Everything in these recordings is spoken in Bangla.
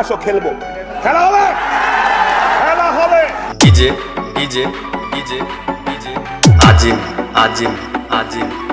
আসো খেলব। খেলা হবে? খেলা হবে। DJ DJ DJ DJ Azim Azim Azim.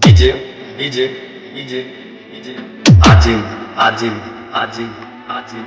DJ DJ DJ DJ Azim Azim Azim Azim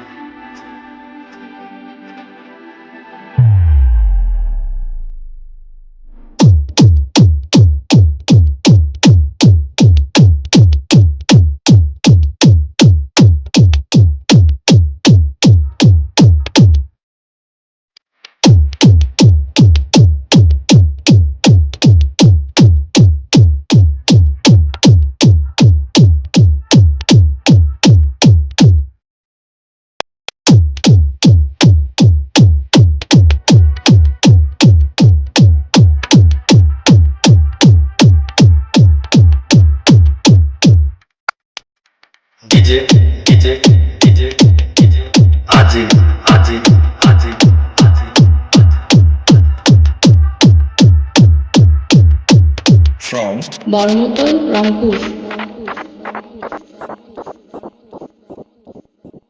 বর্মতল Rangpur.